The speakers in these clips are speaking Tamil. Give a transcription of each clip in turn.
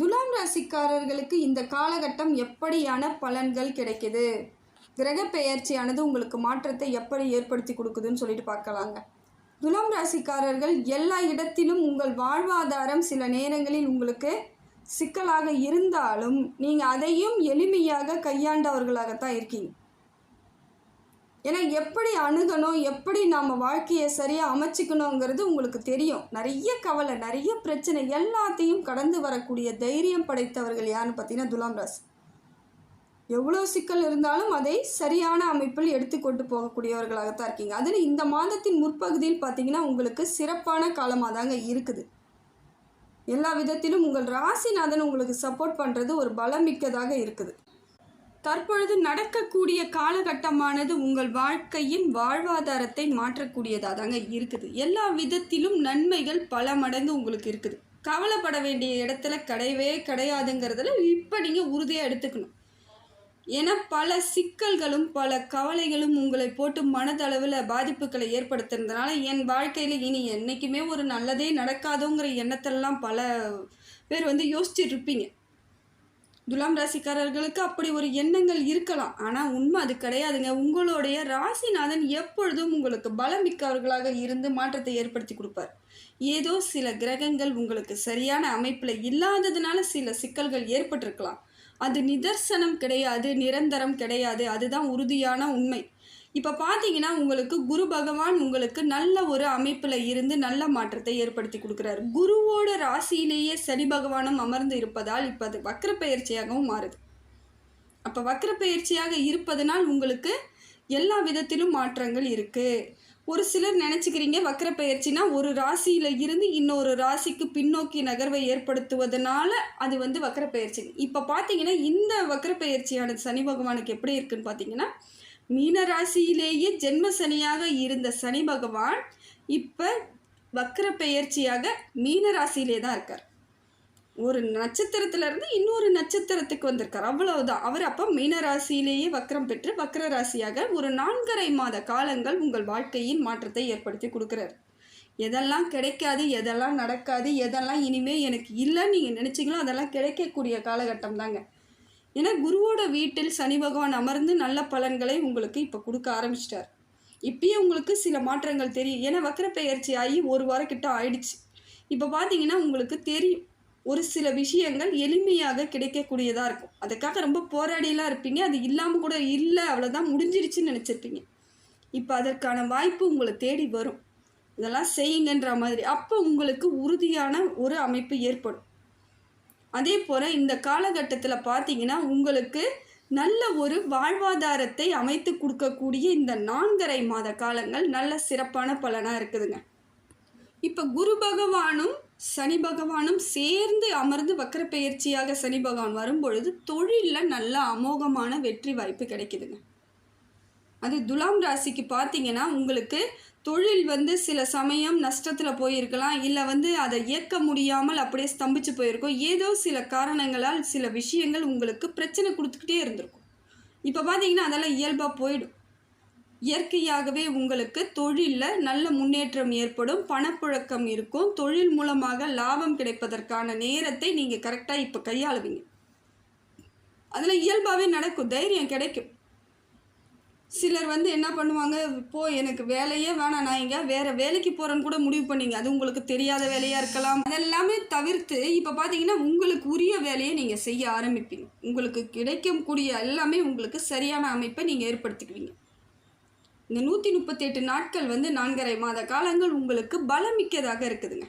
துலாம் ராசிக்காரர்களுக்கு இந்த காலகட்டம் எப்படியான பலன்கள் கிடைக்குது? கிரக பெயர்ச்சியானது உங்களுக்கு மாற்றத்தை எப்படி ஏற்படுத்தி கொடுக்குதுன்னு சொல்லிட்டு பார்க்கலாங்க. துலாம் ராசிக்காரர்கள் எல்லா இடத்திலும் உங்கள் வாழ்வாதாரம் சில நேரங்களில் உங்களுக்கு சிக்கலாக இருந்தாலும் நீங்கள் அதையும் எளிமையாக கையாண்டவர்களாகத்தான் இருக்கீங்க. ஏன்னா எப்படி அணுகணும் எப்படி நம்ம வாழ்க்கையை சரியாக அமைச்சிக்கணுங்கிறது உங்களுக்கு தெரியும். நிறைய கவலை நிறைய பிரச்சனை எல்லாத்தையும் கடந்து வரக்கூடிய தைரியம் படைத்தவர்கள் யாருன்னு பார்த்தீங்கன்னா துலாம் ராசி. எவ்வளோ சிக்கல் இருந்தாலும் அதை சரியான அமைப்பில் எடுத்துக்கொண்டு போகக்கூடியவர்களாகத்தான் இருக்கீங்க. அதில் இந்த மாதத்தின் முற்பகுதியில் பார்த்தீங்கன்னா உங்களுக்கு சிறப்பான காலமாக தாங்க இருக்குது. எல்லா விதத்திலும் உங்கள் ராசிநாதன் உங்களுக்கு சப்போர்ட் பண்ணுறது ஒரு பலமிக்கதாக இருக்குது. தற்பொழுது நடக்கக்கூடிய காலகட்டமானது உங்கள் வாழ்க்கையின் வாழ்வாதாரத்தை மாற்றக்கூடியதாக தாங்க இருக்குது. எல்லா விதத்திலும் நன்மைகள் பல மடங்கு உங்களுக்கு இருக்குது. கவலைப்பட வேண்டிய இடத்துல கிடையவே கிடையாதுங்கிறதுல இப்போ நீங்கள் உறுதியாக எடுத்துக்கணும். ஏன்னா பல சிக்கல்களும் பல கவலைகளும் உங்களை போட்டு மனதளவில் பாதிப்புகளை ஏற்படுத்துறதுனால என் வாழ்க்கையில் இனி என்றைக்குமே ஒரு நல்லதே நடக்காதோங்கிற எண்ணத்தெல்லாம் பல பேர் வந்து யோசிச்சுட்டு இருப்பீங்க. துலாம் ராசிக்காரர்களுக்கு அப்படி ஒரு எண்ணங்கள் இருக்கலாம். ஆனால் உண்மை அது கிடையாதுங்க. உங்களுடைய ராசிநாதன் எப்பொழுதும் உங்களுக்கு பலம் மிக்கவர்களாக இருந்து மாற்றத்தை ஏற்படுத்தி கொடுப்பார். ஏதோ சில கிரகங்கள் உங்களுக்கு சரியான அமைப்பில் இல்லாததுனால சில சிக்கல்கள் ஏற்பட்டிருக்கலாம். அது நிதர்சனம் கிடையாது நிரந்தரம் கிடையாது. அதுதான் உறுதியான உண்மை. இப்போ பார்த்தீங்கன்னா உங்களுக்கு குரு பகவான் உங்களுக்கு நல்ல ஒரு அமைப்பில் இருந்து நல்ல மாற்றத்தை ஏற்படுத்தி கொடுக்குறாரு. குருவோட ராசியிலேயே சனி பகவானும் அமர்ந்து இருப்பதால் இப்போ அது வக்ர பயிற்சியாகவும் மாறுது. அப்போ வக்ர பயிற்சியாக இருப்பதனால் உங்களுக்கு எல்லா விதத்திலும் மாற்றங்கள் இருக்குது ஒரு சிலர் நினச்சிக்கிறீங்க வக்ர பயிற்சினா ஒரு ராசியில் இருந்து இன்னொரு ராசிக்கு பின்னோக்கி நகர்வை ஏற்படுத்துவதனால அது வந்து வக்ர பயிற்சி. இப்போ பார்த்தீங்கன்னா இந்த வக்ர பயிற்சியானது சனி பகவானுக்கு எப்படி இருக்குன்னு பார்த்தீங்கன்னா மீனராசியிலேயே ஜென்ம சனியாக இருந்த சனி பகவான் இப்போ வக்கர பெயர்ச்சியாக மீனராசியிலே தான் இருக்கார். ஒரு நட்சத்திரத்திலேருந்து இன்னொரு நட்சத்திரத்துக்கு வந்திருக்கார். அவ்வளவுதான். அவர் அப்போ மீனராசியிலேயே வக்கரம் பெற்று வக்கர ராசியாக ஒரு நான்கரை மாத காலங்கள் உங்கள் வாழ்க்கையின் மாற்றத்தை ஏற்படுத்தி கொடுக்குறாரு. எதெல்லாம் கிடைக்காது எதெல்லாம் நடக்காது எதெல்லாம் இனிமே எனக்கு இல்லைன்னு நீங்கள் நினச்சிங்களோ அதெல்லாம் கிடைக்கக்கூடிய காலகட்டம் தாங்க. ஏன்னா குருவோட வீட்டில் சனி பகவான் அமர்ந்து நல்ல பலன்களை உங்களுக்கு இப்போ கொடுக்க ஆரம்பிச்சிட்டார். இப்பயே உங்களுக்கு சில மாற்றங்கள் தெரியும். ஏன்னா வக்கர பெயர்ச்சி ஆகி ஒரு வாரம் கிட்ட ஆயிடுச்சு. இப்போ பார்த்தீங்கன்னா உங்களுக்கு தெரியும். ஒரு சில விஷயங்கள் எளிமையாக கிடைக்கக்கூடியதாக இருக்கும். அதுக்காக ரொம்ப போராடியெல்லாம் இருப்பீங்க. அது இல்லாமல் கூட இல்லை அவ்வளோதான் முடிஞ்சிருச்சுன்னு நினச்சிருப்பீங்க. இப்போ அதற்கான வாய்ப்பு உங்களை தேடி வரும். இதெல்லாம் செய்யுங்கன்ற மாதிரி. அப்போ உங்களுக்கு உறுதியான ஒரு அமைப்பு ஏற்படும். அதே போல் இந்த காலகட்டத்தில் பார்த்தீங்கன்னா உங்களுக்கு நல்ல ஒரு வாழ்வாதாரத்தை அமைத்து கொடுக்கக்கூடிய இந்த நான்கரை மாத காலங்கள் நல்ல சிறப்பான பலனாக இருக்குதுங்க. இப்போ குரு பகவானும் சனி பகவானும் சேர்ந்து அமர்ந்து வக்கரப்பெயர்ச்சியாக சனி பகவான் வரும்பொழுது தொழிலில் நல்ல அமோகமான வெற்றி வாய்ப்பு கிடைக்குதுங்க. அது துலாம் ராசிக்கு பார்த்தீங்கன்னா உங்களுக்கு தொழில் வந்து சில சமயம் நஷ்டத்தில் போயிருக்கலாம் இல்லை வந்து அதை இயக்க முடியாமல் அப்படியே ஸ்தம்பிச்சு போயிருக்கும். ஏதோ சில காரணங்களால் சில விஷயங்கள் உங்களுக்கு பிரச்சனை கொடுத்துக்கிட்டே இருந்திருக்கும். இப்போ பார்த்தீங்கன்னா அதெல்லாம் இயல்பாக போயிடும். இயற்கையாகவே உங்களுக்கு தொழிலில் நல்ல முன்னேற்றம் ஏற்படும் பணப்புழக்கம் இருக்கும். தொழில் மூலமாக லாபம் கிடைப்பதற்கான நேரத்தை நீங்கள் கரெக்டாக இப்போ கையாளுவீங்க. அதில் இயல்பாகவே நடக்கும். தைரியம் கிடைக்கும். சிலர் வந்து என்ன பண்ணுவாங்க இப்போ எனக்கு வேலையே வேணாம் நான் எங்க வேற வேலைக்கு போறேன்னு கூட முடிவு பண்ணீங்க. அது உங்களுக்கு தெரியாத வேலையா இருக்கலாம். அதெல்லாமே தவிர்த்து இப்போ பார்த்தீங்கன்னா உங்களுக்கு உரிய வேலையை நீங்கள் செய்ய ஆரம்பிப்பீங்க. உங்களுக்கு கிடைக்கக்கூடிய எல்லாமே உங்களுக்கு சரியான அமைப்பை நீங்கள் ஏற்படுத்திக்குவீங்க. இந்த நூற்றி முப்பத்தெட்டு நாட்கள் வந்து நான்கரை மாத காலங்கள் உங்களுக்கு பலமிக்கதாக இருக்குதுங்க.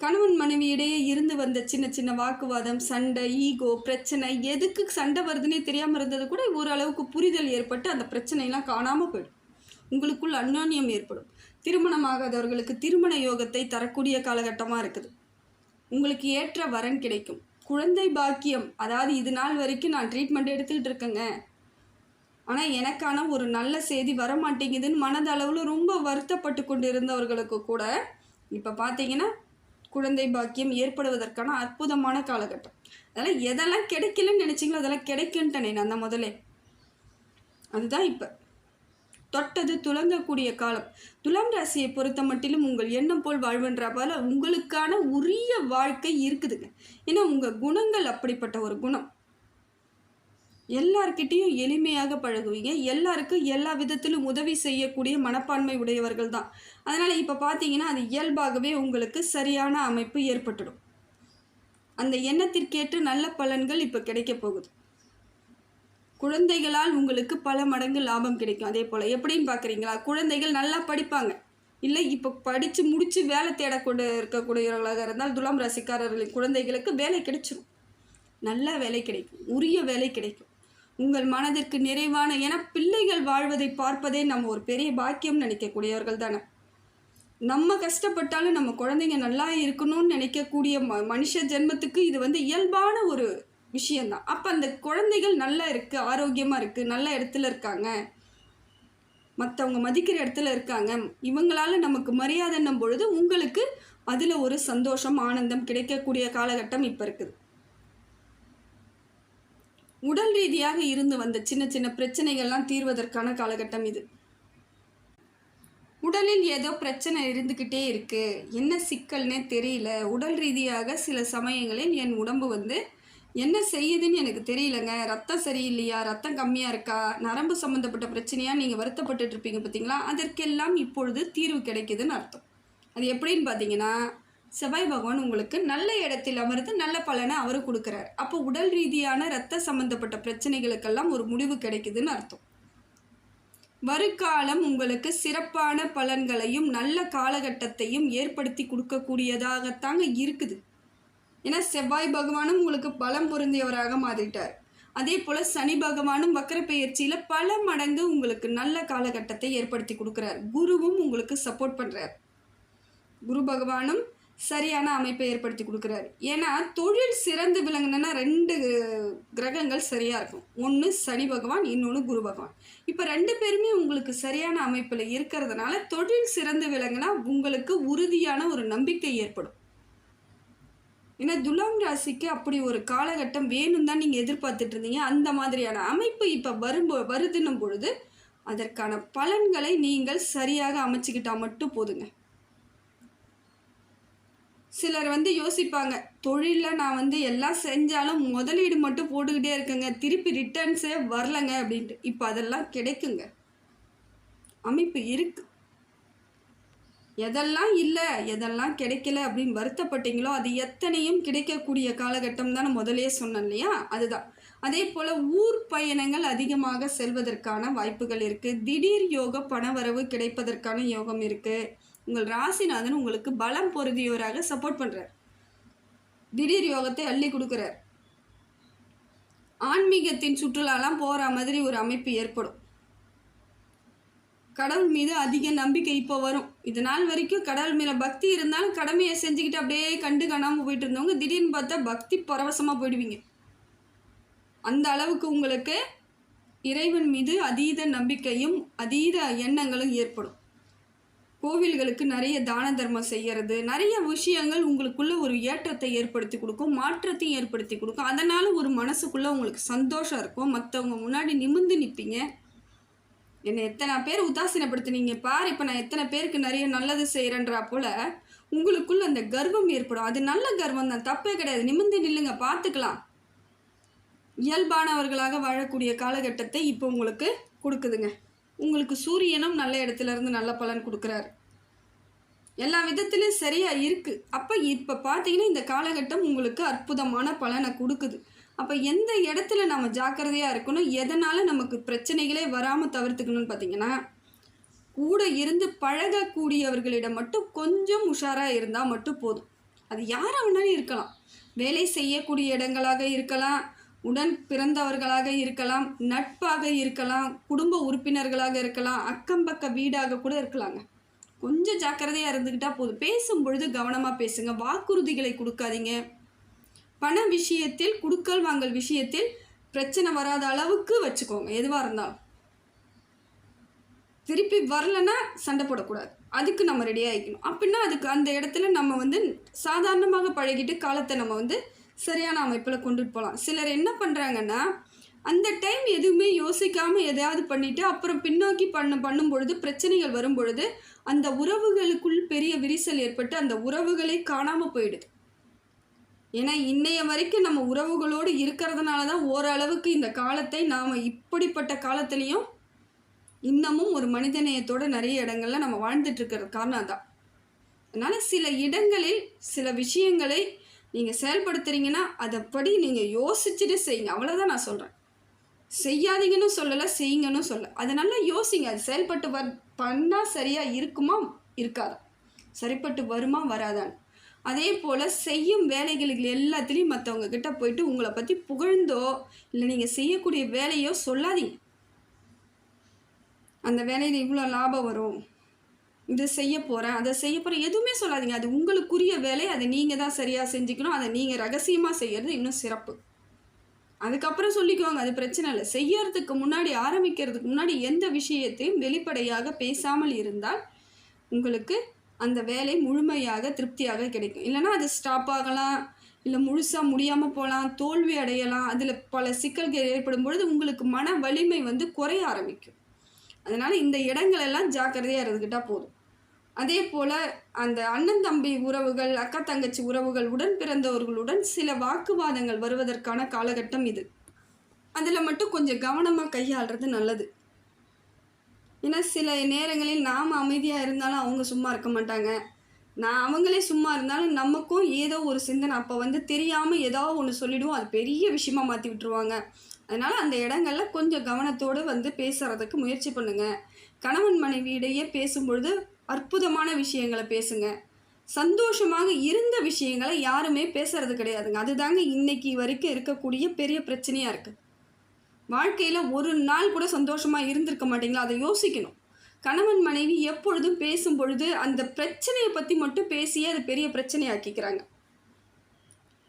கணவன் மனைவி இடையே இருந்து வந்த சின்ன சின்ன வாக்குவாதம் சண்டை ஈகோ பிரச்சனை எதுக்கு சண்டை வருதுன்னே தெரியாமல் இருந்தது கூட ஓரளவுக்கு புரிதல் ஏற்பட்டு அந்த பிரச்சனைலாம் காணாமல் போயிடும். உங்களுக்குள் அந்யோன்யம் ஏற்படும். திருமணமாகாதவர்களுக்கு திருமண யோகத்தை தரக்கூடிய காலகட்டமாக இருக்குது. உங்களுக்கு ஏற்ற வரன் கிடைக்கும். குழந்தை பாக்கியம் அதாவது இது நாள் வரைக்கும் நான் ட்ரீட்மெண்ட் எடுத்துக்கிட்டு இருக்கேங்க. ஆனால் எனக்கான ஒரு நல்ல செய்தி வர மாட்டேங்குதுன்னு மனதளவில் ரொம்ப வருத்தப்பட்டு கொண்டு இருந்தவர்களுக்கு கூட இப்போ பார்த்தீங்கன்னா குழந்தை பாக்கியம் ஏற்படுவதற்கான அற்புதமான காலகட்டம். அதெல்லாம் எதெல்லாம் கிடைக்கலன்னு நினச்சிங்களோ அதெல்லாம் கிடைக்குன்ட்டனே நான் தான் முதலே அதுதான் இப்போ. தொட்டது துலங்கக்கூடிய காலம். துலாம் ராசியை பொறுத்த மட்டிலும் உங்கள் எண்ணம் போல் வாழ்வென்ற போல உங்களுக்கான உரிய வாழ்க்கை இருக்குதுங்க. ஏன்னா உங்கள் குணங்கள் அப்படிப்பட்ட ஒரு குணம். எல்லார்கிட்டேயும் எளிமையாக பழகுவீங்க. எல்லாருக்கும் எல்லா விதத்திலும் உதவி செய்யக்கூடிய மனப்பான்மை உடையவர்கள் தான். அதனால் இப்போ பார்த்தீங்கன்னா அது இயல்பாகவே உங்களுக்கு சரியான அமைப்பு ஏற்பட்டுடும். அந்த எண்ணத்திற்கேற்ற நல்ல பலன்கள் இப்போ கிடைக்க போகுது. குழந்தைகளால் உங்களுக்கு பல மடங்கு லாபம் கிடைக்கும். அதே போல் எப்படின்னு பார்க்குறீங்களா குழந்தைகள் நல்லா படிப்பாங்க. இல்லை இப்போ படித்து முடித்து வேலை தேடக்கூட இருக்கக்கூடியவர்களாக இருந்தால் துலாம் ராசிக்காரர்களின் குழந்தைகளுக்கு வேலை கிடைச்சிரும். நல்ல வேலை கிடைக்கும். உரிய வேலை கிடைக்கும். உங்கள் மனதிற்கு நிறைவான என பிள்ளைகள் வாழ்வதை பார்ப்பதே நம்ம ஒரு பெரிய பாக்கியம் நினைக்கக்கூடியவர்கள் தானே? நம்ம கஷ்டப்பட்டாலும் நம்ம குழந்தைங்க நல்லா இருக்கணும்னு நினைக்கக்கூடிய ம மனுஷ ஜென்மத்துக்கு இது வந்து இயல்பான ஒரு விஷயந்தான் அப்போ அந்த குழந்தைகள் நல்லா இருக்குது ஆரோக்கியமாக இருக்குது நல்ல இடத்துல இருக்காங்க. மற்றவங்க மதிக்கிற இடத்துல இருக்காங்க. இவங்களால நமக்கு மரியாதைன்னும் பொழுது உங்களுக்கு அதில் ஒரு சந்தோஷம் ஆனந்தம் கிடைக்கக்கூடிய காலகட்டம் இப்போ இருக்குது. உடல் ரீதியாக இருந்து வந்த சின்ன சின்ன பிரச்சனைகள்லாம் தீர்வதற்கான காலகட்டம் இது. உடலில் ஏதோ பிரச்சனை இருந்துக்கிட்டே இருக்கு. என்ன சிக்கல்னே தெரியல. உடல் ரீதியாக சில சமயங்களில் என் உடம்பு வந்து என்ன செய்யுதுன்னு எனக்கு தெரியலங்க. ரத்தம் சரியில்லையா? ரத்தம் கம்மியாக இருக்கா? நரம்பு சம்மந்தப்பட்ட பிரச்சனையாக நீங்கள் வருத்தப்பட்டுட்டு இருப்பீங்க பார்த்தீங்களா அதற்கெல்லாம் இப்பொழுது தீர்வு கிடைக்குதுன்னு அர்த்தம். அது எப்படின்னு பார்த்தீங்கன்னா செவ்வாய் பகவான் உங்களுக்கு நல்ல இடத்தில் அமர்ந்து நல்ல பலனை அவர் கொடுக்குறாரு. அப்போ உடல் ரீதியான ரத்த சம்பந்தப்பட்ட பிரச்சனைகளுக்கெல்லாம் ஒரு முடிவு கிடைக்குதுன்னு அர்த்தம். வருகாலம் உங்களுக்கு சிறப்பான பலன்களையும் நல்ல காலகட்டத்தையும் ஏற்படுத்தி கொடுக்கக்கூடியதாகத்தாங்க இருக்குது. ஏன்னா செவ்வாய் பகவானும் உங்களுக்கு பலம் பொருந்தியவராக மாறிட்டார். அதே போல் சனி பகவானும் வக்கரப்பெயர்ச்சியில் பல மடங்கு உங்களுக்கு நல்ல காலகட்டத்தை ஏற்படுத்தி கொடுக்குறார். குருவும் உங்களுக்கு சப்போர்ட் பண்ணுறார் குரு பகவானும் சரியான அமைப்பை ஏற்படுத்தி கொடுக்குறாரு. ஏன்னா தொழில் சிறந்து விளங்குனா ரெண்டு கிரகங்கள் சரியாக இருக்கும். ஒன்று சனி பகவான் இன்னொன்று குரு பகவான். இப்போ ரெண்டு பேருமே உங்களுக்கு சரியான அமைப்பில் இருக்கிறதுனால தொழில் சிறந்து விளங்குனா உங்களுக்கு உறுதியான ஒரு நம்பிக்கை ஏற்படும். ஏன்னா துலாம் ராசிக்கு அப்படி ஒரு காலகட்டம் வேணும் தான் நீங்கள் எதிர்பார்த்துட்டு இருந்தீங்க. அந்த மாதிரியான அமைப்பு இப்போ வரும் வருதுன்னும் பொழுது அதற்கான பலன்களை நீங்கள் சரியாக அமைச்சுக்கிட்டால் மட்டும் போதுங்க. சிலர் வந்து யோசிப்பாங்க தொழிலில் நான் வந்து எல்லாம் செஞ்சாலும் முதலீடு மட்டும் போட்டுக்கிட்டே இருக்கேங்க திருப்பி ரிட்டர்ன்ஸே வரலங்க அப்படின்ட்டு. இப்போ அதெல்லாம் கிடைக்குங்க. அமைப்பு இருக்கு. எதெல்லாம் இல்லை எதெல்லாம் கிடைக்கல அப்படின்னு வருத்தப்பட்டீங்களோ அது எத்தனையும் கிடைக்கக்கூடிய காலகட்டம் தான் முதலே சொன்னேன் இல்லையா? அதுதான். அதே போல் ஊர் பயணங்கள் அதிகமாக செல்வதற்கான வாய்ப்புகள் இருக்குது திடீர் யோக பணவரவு கிடைப்பதற்கான யோகம் இருக்குது உங்கள் ராசிநாதன் உங்களுக்கு பலம் பொருதியோராக சப்போர்ட் பண்ணுறார் திடீர் யோகத்தை அள்ளி கொடுக்குறார். ஆன்மீகத்தின் சுற்றுலாலாம் போகிற மாதிரி ஒரு அமைப்பு ஏற்படும். கடவுள் மீது அதிக நம்பிக்கை இப்போ வரும். இது நாள் வரைக்கும் கடவுள் மேலே பக்தி இருந்தாலும் கடமையை செஞ்சுக்கிட்டு அப்படியே கண்டு காணாமல் போயிட்டு இருந்தவங்க திடீர்னு பார்த்தா பக்தி பரவசமாக போயிடுவீங்க. அந்த அளவுக்கு உங்களுக்கு இறைவன் மீது அதீத நம்பிக்கையும் அதீத எண்ணங்களும் ஏற்படும். கோவில்களுக்கு நிறைய தான தர்மம் செய்கிறது நிறைய விஷயங்கள் உங்களுக்குள்ள ஒரு ஏற்றத்தை ஏற்படுத்தி கொடுக்கும் மாற்றத்தையும் ஏற்படுத்தி கொடுக்கும். அதனால் ஒரு மனசுக்குள்ளே உங்களுக்கு சந்தோஷம் இருக்கும். மற்றவங்க முன்னாடி நிமிந்து நிற்பீங்க என்னை எத்தனை பேர் உதாசீனப்படுத்தினீங்க? பார் இப்போ நான் எத்தனை பேருக்கு நிறைய நல்லது செய்கிறேன்றா போல் உங்களுக்குள்ள அந்த கர்வம் ஏற்படும். அது நல்ல கர்வம் தான். தப்பே கிடையாது. நிமிந்து நில்லுங்க பார்த்துக்கலாம். இயல்பானவர்களாக வாழக்கூடிய காலகட்டத்தை இப்போ உங்களுக்கு கொடுக்குதுங்க. உங்களுக்கு சூரியனும் நல்ல இடத்துல இருந்து நல்ல பலன் கொடுக்குறாரு. எல்லா விதத்துலேயும் சரியாக இருக்குது அப்போ இப்போ பார்த்தீங்கன்னா இந்த காலகட்டம் உங்களுக்கு அற்புதமான பலனை கொடுக்குது. அப்போ எந்த இடத்துல நம்ம ஜாக்கிரதையாக இருக்கணும்? எதனால் நமக்கு பிரச்சனைகளே வராமல் தவிர்த்துக்கணும்னு பார்த்தீங்கன்னா கூட இருந்து பழகக்கூடியவர்களிடம் மட்டும் கொஞ்சம் உஷாராக இருந்தால் மட்டும் போதும். அது யாராக வேணாலும் இருக்கலாம். வேலை செய்யக்கூடிய இடங்களாக இருக்கலாம். உடன் பிறந்தவர்களாக இருக்கலாம். நட்பாக இருக்கலாம். குடும்ப உறுப்பினர்களாக இருக்கலாம். அக்கம்பக்க வீடாக கூட இருக்கலாங்க. கொஞ்சம் ஜாக்கிரதையாக இருந்துக்கிட்டால் போதும். பேசும் பொழுது கவனமாக பேசுங்க. வாக்குறுதிகளை கொடுக்காதீங்க. பண விஷயத்தில் குடுக்கல் வாங்கல் விஷயத்தில் பிரச்சனை வராத அளவுக்கு வச்சுக்கோங்க. எதுவாக இருந்தாலும். திருப்பி வரலன்னா சண்டை போடக்கூடாது. அதுக்கு நம்ம ரெடி ஆகிக்கணும் அப்படின்னா அதுக்கு அந்த இடத்துல நம்ம வந்து சாதாரணமாக பழகிட்டு காலத்தை நம்ம வந்து சரியான அமைப்பில் கொண்டுட்டு போகலாம். சிலர் என்ன பண்ணுறாங்கன்னா அந்த டைம் எதுவுமே யோசிக்காமல் எதையாவது பண்ணிவிட்டு அப்புறம் பின்னோக்கி பண்ண பண்ணும் பொழுது பிரச்சனைகள் வரும் பொழுது அந்த உறவுகளுக்குள் பெரிய விரிசல் ஏற்பட்டு அந்த உறவுகளே காணாமல் போயிடுது. ஏன்னா இன்னைய வரைக்கும் நம்ம உறவுகளோடு இருக்கிறதுனால தான் ஓரளவுக்கு இந்த காலத்தை நாம் இப்படிப்பட்ட காலத்துலேயும் இன்னமும் ஒரு மனிதநேயத்தோட நிறைய இடங்கள்ல நம்ம வாழ்ந்துட்டு இருக்கிறது காரணம் தான் அதனால் சில இடங்களில் சில விஷயங்களை நீங்கள் செயல்படுத்துறீங்கன்னா அதைப்படி நீங்கள் யோசிச்சுட்டு செய்யுங்க. அவ்வளோதான் நான் சொல்கிறேன் செய்யாதீங்கன்னு சொல்லலை செய்யுங்கன்னு சொல்ல அதை நல்லா யோசிங்க அது செயல்பட்டு வர் பண்ணால் சரியாக இருக்குமா இருக்காதா? சரிப்பட்டு வருமா வராதான்னு. அதே போல் செய்யும் வேலைகளுக்கு எல்லாத்துலேயும் மற்றவங்க கிட்ட போயிட்டு உங்களை பற்றி புகழ்ந்தோ இல்லை நீங்கள் செய்யக்கூடிய வேலையோ சொல்லாதீங்க. அந்த வேலையில் இவ்வளோ லாபம் வரும் இதை செய்ய போகிறேன் அதை செய்ய போகிறேன் எதுவுமே சொல்லாதீங்க. அது உங்களுக்குரிய வேலை அதை நீங்கள் தான் சரியாக செஞ்சுக்கணும் அதை நீங்கள் ரகசியமாக செய்கிறது இன்னும் சிறப்பு. அதுக்கப்புறம் சொல்லிக்குவாங்க அது பிரச்சனை இல்லை. செய்யறதுக்கு முன்னாடி ஆரம்பிக்கிறதுக்கு முன்னாடி எந்த விஷயத்தையும் வெளிப்படையாக பேசாமல் இருந்தால் உங்களுக்கு அந்த வேலை முழுமையாக திருப்தியாக கிடைக்கும். இல்லைன்னா அது ஸ்டாப் ஆகலாம் இல்லை முழுசாக முடியாமல் போகலாம் தோல்வி அடையலாம் அதில் பல சிக்கல்கள் ஏற்படும் பொழுது உங்களுக்கு மன வலிமை வந்து குறைய ஆரம்பிக்கும். அதனால் இந்த இடங்களெல்லாம் ஜாக்கிரதையாக இருந்துக்கிட்டால் போதும். அதே போல் அந்த அண்ணன் தம்பி உறவுகள் அக்கா தங்கச்சி உறவுகள் உடன் பிறந்தவர்களுடன் சில வாக்குவாதங்கள் வருவதற்கான காலகட்டம் இது. அதில் மட்டும் கொஞ்சம் கவனமாக கையாளுறது நல்லது. ஏன்னா சில நேரங்களில் நாம் அமைதியாக இருந்தாலும் அவங்க சும்மா இருக்க மாட்டாங்க. நான் அவங்களே சும்மா இருந்தாலும் நமக்கும் ஏதோ ஒரு சிந்தனை. அப்போ வந்து தெரியாமல் ஏதோ ஒன்று சொல்லிவிடுவோம் அது பெரிய விஷயமா மாற்றி விட்டுருவாங்க. அதனால் அந்த இடங்கள்ல கொஞ்சம் கவனத்தோடு வந்து பேசுகிறதுக்கு முயற்சி பண்ணுங்கள் கணவன் மனைவி இடையே பேசும்பொழுது அற்புதமான விஷயங்களை பேசுங்க. சந்தோஷமாக இருந்த விஷயங்களை யாருமே பேசுறது கிடையாதுங்க. அதுதாங்க இன்னைக்கு வரைக்கும் இருக்கக்கூடிய பெரிய பிரச்சனையாக இருக்குது வாழ்க்கையில் ஒரு நாள் கூட சந்தோஷமாக இருந்திருக்க மாட்டீங்களா? அதை யோசிக்கணும். கணவன் மனைவி எப்பொழுதும் பேசும் பொழுது அந்த பிரச்சனையை பற்றி மட்டும் பேசியே அது பெரிய பிரச்சனையாக்கிக்கிறாங்க.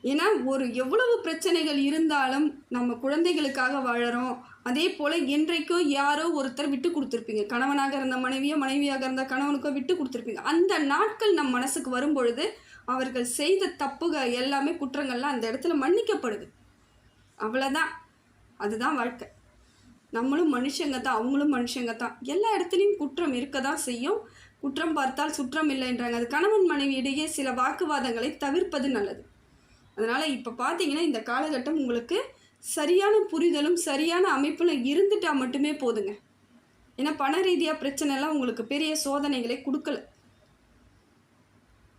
ஏன்னா ஒரு எவ்வளவு பிரச்சனைகள் இருந்தாலும் நம்ம குழந்தைகளுக்காக வாழறோம். அதே போல் என்றைக்கும் யாரோ ஒருத்தர் விட்டு கொடுத்துருப்பீங்க. கணவனாக இருந்த மனைவியோ மனைவியாக இருந்த கணவனுக்கோ விட்டு கொடுத்துருப்பீங்க. அந்த நாட்கள் நம் மனசுக்கு வரும் பொழுது அவர்கள் செய்த தப்புகள் எல்லாமே குற்றங்கள்லாம் அந்த இடத்துல மன்னிக்கப்படுது. அவ்வளோதான் அதுதான் வாழ்க்கை. நம்மளும் மனுஷங்க தான் அவங்களும் மனுஷங்க தான். எல்லா இடத்துலையும் குற்றம் இருக்க தான் செய்யும். குற்றம் பார்த்தால் சுற்றம் இல்லைன்றாங்க. அது கணவன் மனைவி இடையே சில வாக்குவாதங்களை தவிர்ப்பது நல்லது. அதனால் இப்போ பார்த்தீங்கன்னா இந்த காலகட்டம் உங்களுக்கு சரியான புரிதலும் சரியான அமைப்பில் இருந்துட்டால் மட்டுமே போதுங்க. ஏன்னா பண ரீதியாக பிரச்சனைலாம் உங்களுக்கு பெரிய சோதனைகளை கொடுக்கல.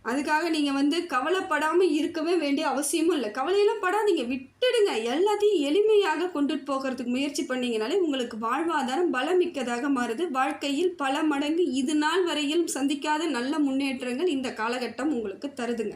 அதுக்காக நீங்கள் வந்து கவலைப்படாமல் இருக்கவே வேண்டிய அவசியமும் இல்லை. கவலையெல்லாம் படாதீங்க. விட்டுடுங்க. எல்லாத்தையும் எளிமையாக கொண்டுட்டு போகிறதுக்கு முயற்சி பண்ணீங்கனாலே உங்களுக்கு வாழ்வாதாரம் பலமிக்கதாக மாறுது. வாழ்க்கையில் பல மடங்கு இது நாள் வரையிலும் சந்திக்காத நல்ல முன்னேற்றங்கள் இந்த காலகட்டம் உங்களுக்கு தருதுங்க.